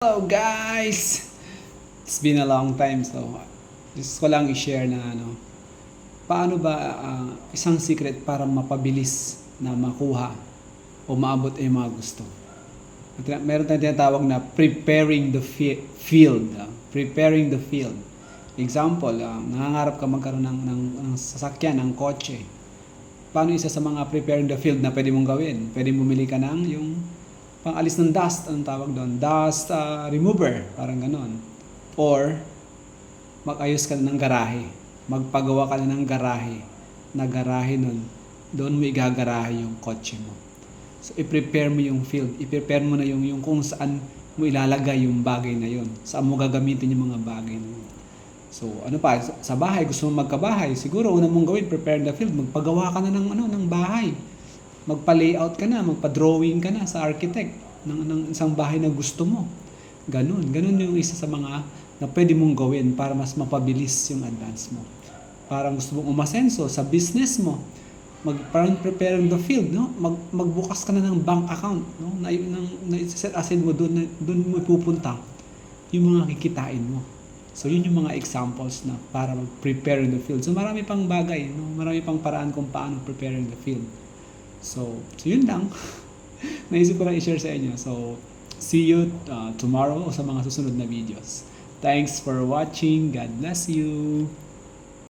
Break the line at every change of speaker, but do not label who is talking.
Hello guys! It's been a long time so gusto ko lang i-share na ano paano ba ah, isang secret para mapabilis na makuha o maabot ay mga gusto. At Meron tayong tinatawag na preparing the fi- field. ah. preparing the field. Example, ah, nangangarap ka magkaroon ng, ng, ng sasakyan, ng kotse. Paano isa sa mga preparing the field na pwede mong gawin? Pwede bumili ka ng yung pang-alis ng dust, anong tawag doon? Dust ah, remover, parang ganon. Or, mag-ayos ka na ng garahe. Magpagawa ka na ng garahe. Na garahe nun, doon mo igagarahe yung kotse mo. So, i-prepare mo yung field. I-prepare mo na yung, yung kung saan mo ilalagay yung bagay na yun. Saan mo gagamitin yung mga bagay na yun. So, ano pa, sa bahay, gusto mo magkabahay, siguro una mong gawin, prepare the field, magpagawa ka na ng, ano, ng bahay. Magpa-layout ka na, magpa-drawing ka na sa architect ng, ng isang bahay na gusto mo. Ganun, ganun yung isa sa mga na pwede mong gawin para mas mapabilis yung advance mo. Parang gusto mong umasenso sa business mo, mag parang preparing the field, no? Mag magbukas ka na ng bank account, no? Na nang na set aside mo doon doon mo pupunta yung mga kikitain mo. So yun yung mga examples na para mag-prepare in the field. So marami pang bagay, no? Marami pang paraan kung paano prepare in the field. So, so yun lang. Naisip ko lang i-share sa inyo. So, see you uh, tomorrow o sa mga susunod na videos. Thanks for watching. God bless you.